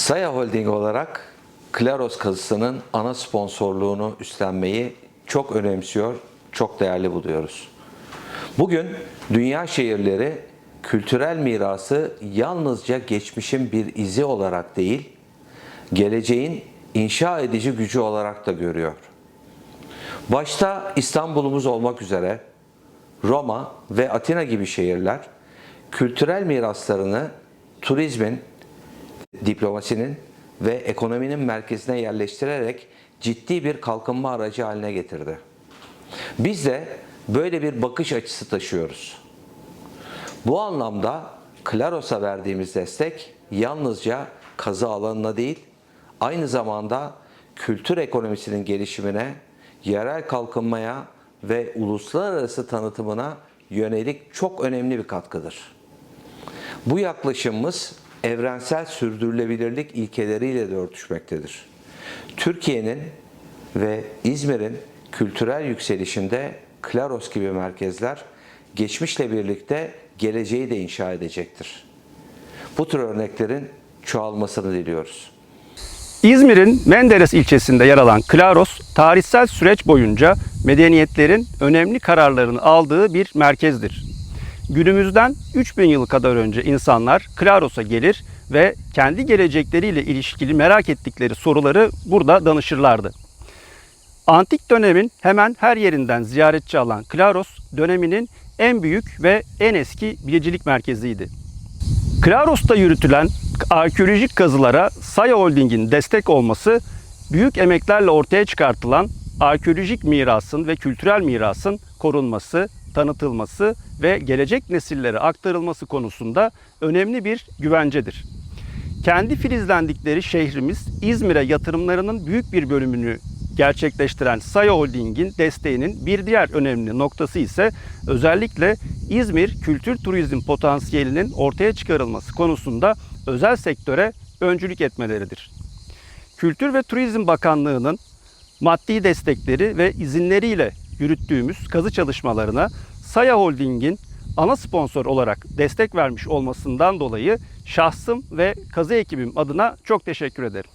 Saya Holding olarak Klaros kazısının ana sponsorluğunu üstlenmeyi çok önemsiyor, çok değerli buluyoruz. Bugün dünya şehirleri kültürel mirası yalnızca geçmişin bir izi olarak değil, geleceğin inşa edici gücü olarak da görüyor. Başta İstanbul'umuz olmak üzere Roma ve Atina gibi şehirler kültürel miraslarını turizmin, diplomasinin ve ekonominin merkezine yerleştirerek ciddi bir kalkınma aracı haline getirdi. Biz de böyle bir bakış açısı taşıyoruz. Bu anlamda Klaros'a verdiğimiz destek yalnızca kazı alanına değil, aynı zamanda kültür ekonomisinin gelişimine, yerel kalkınmaya ve uluslararası tanıtımına yönelik çok önemli bir katkıdır. Bu yaklaşımımız evrensel sürdürülebilirlik ilkeleriyle de örtüşmektedir. Türkiye'nin ve İzmir'in kültürel yükselişinde Klaros gibi merkezler geçmişle birlikte geleceği de inşa edecektir. Bu tür örneklerin çoğalmasını diliyoruz. İzmir'in Menderes ilçesinde yer alan Klaros, tarihsel süreç boyunca medeniyetlerin önemli kararlarını aldığı bir merkezdir. Günümüzden 3000 yıl kadar önce insanlar Klaros'a gelir ve kendi gelecekleriyle ilişkili merak ettikleri soruları burada danışırlardı. Antik dönemin hemen her yerinden ziyaretçi alan Klaros, döneminin en büyük ve en eski bilicilik merkeziydi. Klaros'ta yürütülen arkeolojik kazılara Saya Holding'in destek olması, büyük emeklerle ortaya çıkartılan arkeolojik mirasın ve kültürel mirasın korunması, tanıtılması ve gelecek nesillere aktarılması konusunda önemli bir güvencedir. Kendi filizlendikleri şehrimiz İzmir'e yatırımlarının büyük bir bölümünü gerçekleştiren Saya Holding'in desteğinin bir diğer önemli noktası ise özellikle İzmir kültür turizm potansiyelinin ortaya çıkarılması konusunda özel sektöre öncülük etmeleridir. Kültür ve Turizm Bakanlığı'nın maddi destekleri ve izinleriyle yürüttüğümüz kazı çalışmalarına Saya Holding'in ana sponsor olarak destek vermiş olmasından dolayı şahsım ve kazı ekibim adına çok teşekkür ederim.